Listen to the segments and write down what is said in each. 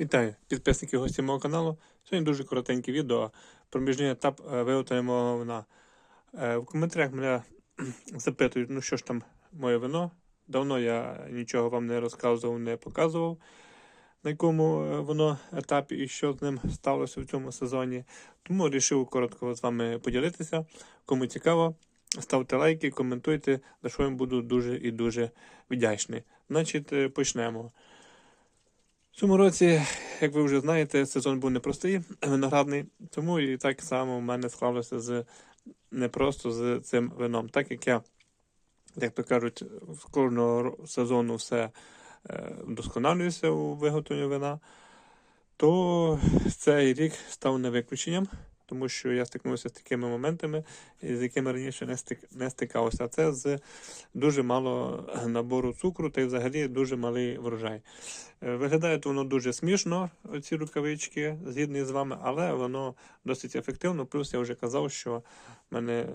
Вітаю підписники гості мого каналу. Сьогодні дуже коротеньке відео про міжній етап е, виготовлення мого вина. Е, В коментарях мене запитують, ну що ж там моє вино. Давно я нічого вам не розказував, не показував, на якому е, воно етапі і що з ним сталося в цьому сезоні. Тому вирішив коротко з вами поділитися. Кому цікаво, ставте лайки, коментуйте, за що я буду дуже і дуже вдячний. Значить, почнемо. Цьому році, як ви вже знаєте, сезон був непростий, виноградний, тому і так само в мене склалося з не просто з цим вином. Так як я, як то кажуть, з кожного сезону все е, вдосконалююся у виготовленні вина, то цей рік став не виключенням, тому що я стикнувся з такими моментами, з якими раніше не, стик, не стикався. Це з дуже мало набору цукру та й взагалі дуже малий врожай. Е, Виглядає воно дуже смішно, ці рукавички, згідно з вами, але воно досить ефективно. Плюс я вже казав, що мене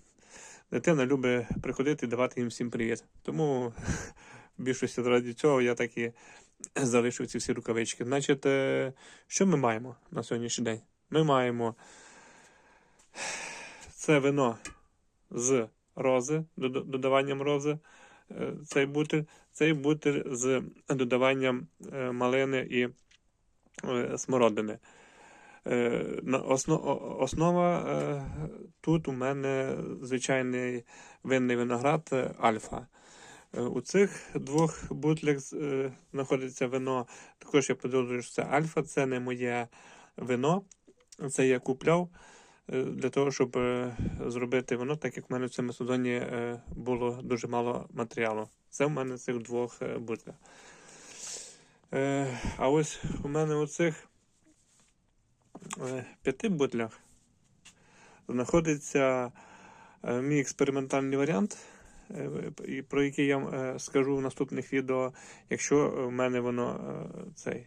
дитина любить приходити і давати їм всім привіт. Тому більшості раді цього я так і залишив ці всі рукавички. Значить, е, що ми маємо на сьогоднішній день? Ми маємо це вино з рози, додаванням рози. Е, Цей бутиль, цей бутиль з додаванням е, малини і е, смородини. Основа тут у мене звичайний винний виноград альфа. У цих двох бутлях знаходиться вино. Також я подозрюю, що це альфа, це не моє вино. Це я купляв е, для того, щоб е, зробити вино, так як в мене в цьому сезоні е, було дуже мало матеріалу. Це в мене цих двох бутлях. А ось у мене у цих п'яти бутлях знаходиться мій експериментальний варіант, про який я скажу в наступних відео, якщо в мене воно цей.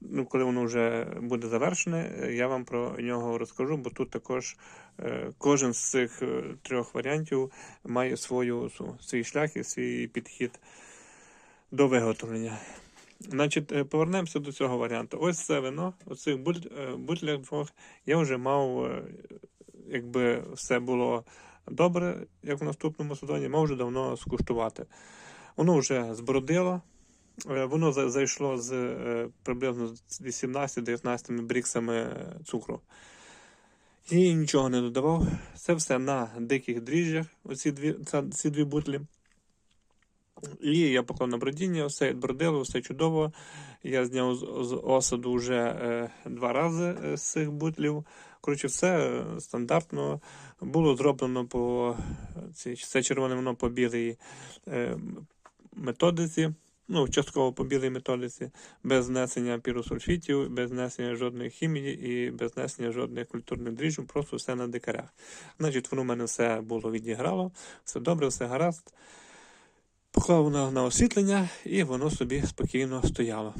Ну, коли воно вже буде завершене, я вам про нього розкажу, бо тут також е, кожен з цих е, трьох варіантів має свою, свій шлях і свій підхід до виготовлення. Значить, е, повернемося до цього варіанту. Ось це вино, оцих бутлях двох я вже мав, якби все було добре, як в наступному сезоні, мав вже давно скуштувати. Воно вже збродило. Е, Воно за- зайшло з е, приблизно 18-19 бріксами е, цукру. І нічого не додавав. Це все на диких дріжджах, оці дві, ці дві бутлі. І я поклав на бродіння, все відбродило, все чудово. Я зняв з, осаду вже е, два рази з цих бутлів. Коротше, все стандартно було зроблено по це червоне воно по білій е, методиці. Ну, частково по білій методиці, без внесення піросульфітів, без внесення жодної хімії і без внесення жодних культурних дріжджів, просто все на дикарях. Значить, воно в мене все було відіграло, все добре, все гаразд. Поклав на, на освітлення, і воно собі спокійно стояло.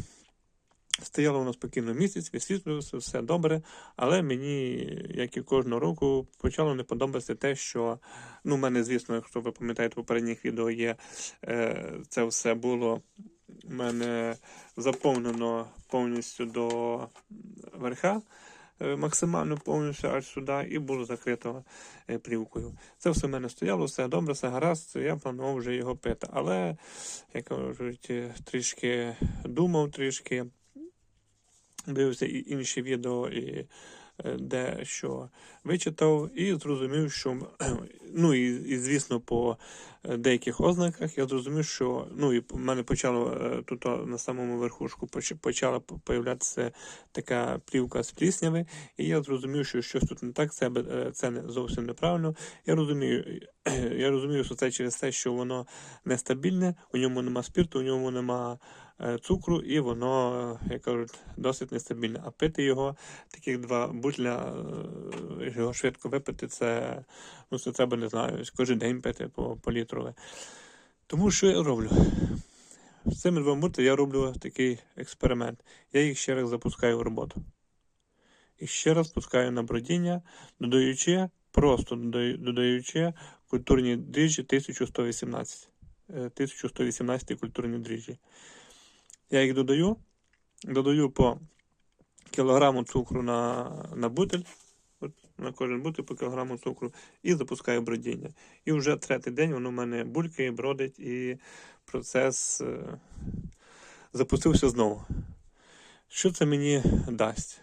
Стояло воно спокійно місяць, висвітлювалося, все добре, але мені, як і кожного року, почало не подобатися те, що ну, в мене, звісно, якщо ви пам'ятаєте, попередніх відео є, е, це все було в мене заповнено повністю до верха, е, максимально повністю аж сюди, і було закрито е, плівкою. Це все в мене стояло, все добре, все гаразд, я планував вже його пити. Але, як кажуть, е, трішки думав, трішки дивився і інші відео, і е, де що вичитав, і зрозумів, що ну і, і звісно, по е, деяких ознаках я зрозумів, що ну і в мене почало е, тут на самому верхушку поч- почала появлятися така плівка з плісняви, і я зрозумів, що щось тут не так, це, це не зовсім неправильно. Я розумію, я розумію, що це через те, що воно нестабільне, у ньому нема спирту, у ньому нема цукру, і воно, е, як кажуть, досить нестабільне. А пити його, таких два бутля, е, його швидко випити, це, ну, це треба, не знаю, кожен день пити по, по літрове. Тому що я роблю? З цими двома бутлями я роблю такий експеримент. Я їх ще раз запускаю в роботу. І ще раз пускаю на бродіння, додаючи, просто додаючи культурні дріжджі 1118. Е, 1118 культурні дріжджі. Я їх додаю, додаю по кілограму цукру на, на бутиль. От на кожен бутиль по кілограму цукру і запускаю бродіння. І вже третій день воно в мене булькає, бродить, і процес е, запустився знову. Що це мені дасть?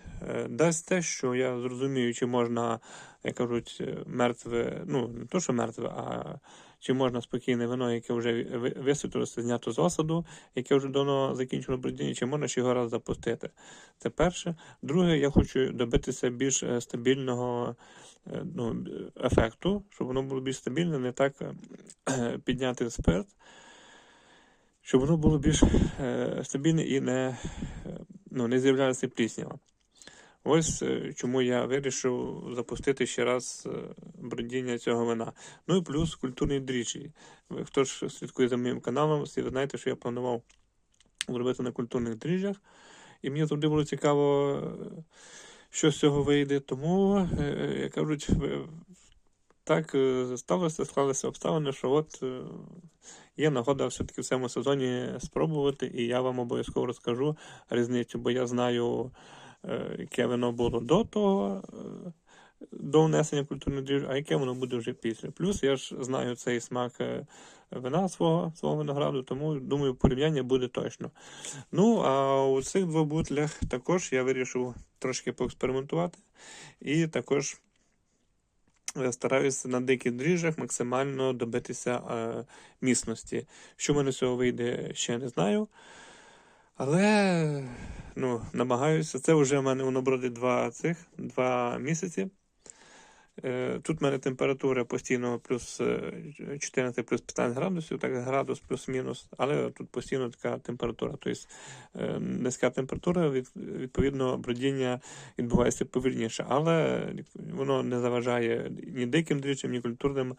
Дасть те, що я зрозумію, чи можна, як кажуть, е, мертве, ну не то, що мертве, а чи можна спокійне вино, яке вже ви- висвітлилося, знято з осаду, яке вже давно закінчило бродіння, чи можна ще його раз запустити. Це перше. Друге, я хочу добитися більш е, стабільного е, ну, ефекту, щоб воно було більш стабільне, не так підняти спирт, щоб воно було більш е, стабільне і не, ну, не з'являлася пліснява. Ось е, чому я вирішив запустити ще раз е, бродіння цього вина. Ну і плюс культурні дріжджі. Хто ж слідкує за моїм каналом, всі ви знаєте, що я планував зробити на культурних дріжджах. І мені завжди було цікаво, е, що з цього вийде. Тому, як кажуть, так сталося, склалися обставини, що от є нагода все-таки в цьому сезоні спробувати, і я вам обов'язково розкажу різницю, бо я знаю, яке воно було до того, е, до внесення культурної дріжджі, а яке воно буде вже після. Плюс я ж знаю цей смак е, вина свого, свого винограду, тому думаю, порівняння буде точно. Ну, а у цих двох бутлях також я вирішив трошки поекспериментувати. І також е, стараюся на диких дріжджах максимально добитися е, міцності. Що в мене з цього вийде, ще не знаю. Але ну, намагаюся. Це вже в мене воно бродить два цих два місяці. Е, Тут в мене температура постійно плюс е, 14 плюс 15 градусів, так градус плюс-мінус, але тут постійно така температура. Тобто е, низька температура, відповідно, бродіння відбувається повільніше, але воно не заважає ні диким дріжджам, ні культурним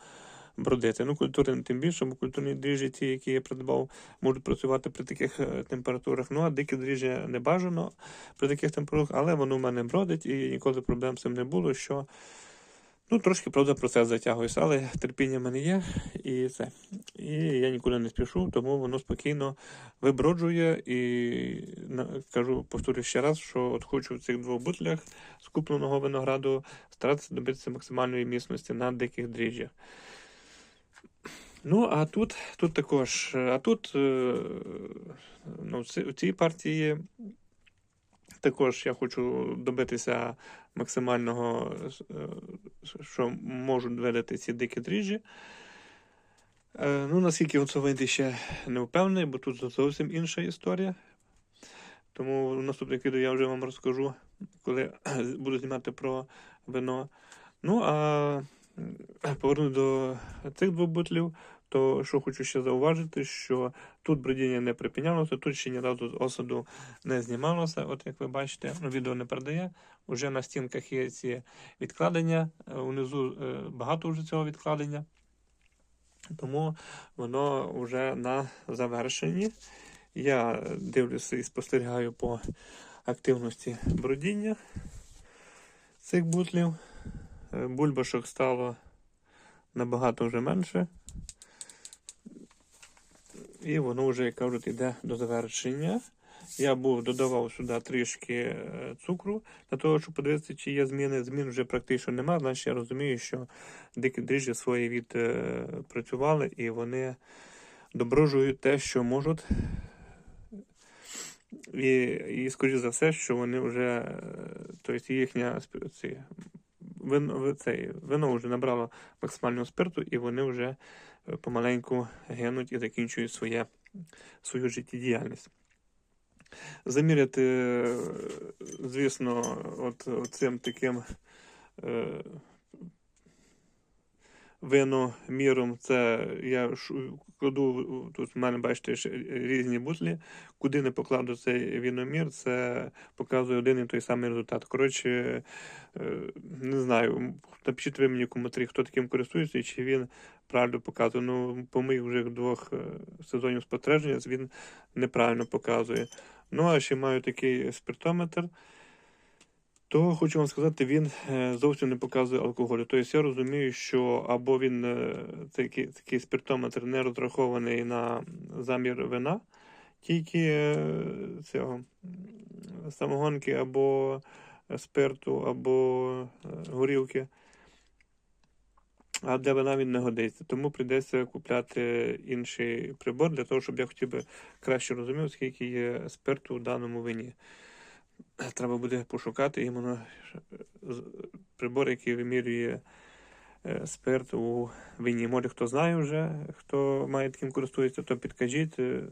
бродити. Ну, культурним тим більше, бо культурні дріжджі, ті, які я придбав, можуть працювати при таких е, температурах. Ну, а дикі дріжджі не бажано при таких температурах, але воно в мене бродить і ніколи проблем з цим не було. що Ну, трошки, правда, процес затягується, але терпіння в мене є, і це. І я нікуди не спішу, тому воно спокійно виброджує. І кажу, повторюю ще раз, що от хочу в цих двох бутлях з купленого винограду старатися добитися максимальної міцності на диких дріжджах. Ну, а тут, тут також, е, а тут е, ну, в цій партії також я хочу добитися максимального, е, що можуть видати ці дикі дріжджі. Ну, наскільки вийде ще не впевнений, бо тут зовсім інша історія. Тому в наступних відео я вже вам розкажу, коли буду знімати про вино. Ну, а поверну до цих двох бутлів, то що хочу ще зауважити, що тут бродіння не припинялося, тут ще ні разу осаду не знімалося. От як ви бачите, ну, відео не передає. Уже на стінках є ці відкладення, е, унизу е, багато вже цього відкладення. Тому воно вже на завершенні. Я дивлюся і спостерігаю по активності бродіння цих бутлів. Е, Бульбашок стало набагато вже менше. І воно вже, як кажуть, йде до завершення. Я був додавав сюди трішки е, цукру для того, щоб подивитися, чи є зміни. Змін вже практично немає. Значить, я розумію, що дикі дріжджі свої відпрацювали і вони доброжують те, що можуть. І, і скоріш за все, що вони вже, е, тобто їхня ці, вино, це, вино вже набрало максимального спирту, і вони вже е, помаленьку гинуть і закінчують своє, свою життєдіяльність. Заміряти, е, звісно, от цим таким е, виноміром, це я кладу, тут в мене, бачите, різні бутлі, куди не покладу цей віномір, це показує один і той самий результат. Коротше, е, не знаю, напишіть ви мені коментарі, хто таким користується чи він правильно показує. Ну, по моїх вже двох е, сезонів спостереження він неправильно показує. Ну, а ще маю такий спиртометр. То хочу вам сказати, він е, зовсім не показує алкоголю. Тобто я розумію, що або він е, такий, такий спиртометр не розрахований на замір вина, тільки е, цього самогонки або спирту, або горілки. А для вина він не годиться. Тому прийдеться купляти інший прибор для того, щоб я хотів би краще розумів, скільки є спирту в даному вині. Треба буде пошукати іменно прибор, який вимірює е, спирт у вині. Може, хто знає вже, хто має таким користується, то підкажіть. е,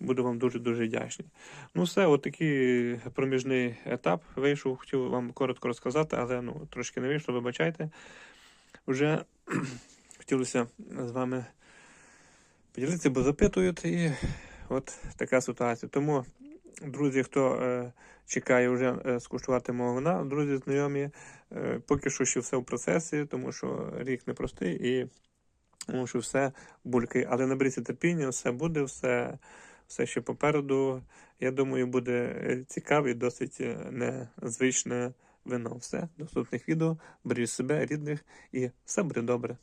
Буду вам дуже-дуже вдячний. Ну, все, от такий проміжний етап вийшов. Хотів вам коротко розказати, але ну, трошки не вийшло, вибачайте. Вже хотілося з вами поділитися, бо запитують, і от така ситуація. Тому, друзі, хто е, чекає вже е, скуштувати мого вина, друзі, знайомі, е, поки що ще все в процесі, тому що рік непростий і тому що все булькає. Але наберіться терпіння, все буде, все, все ще попереду. Я думаю, буде е, цікаве досить е, незвичне вино. Все, до наступних відео. Бережіть себе, рідних, і все буде добре.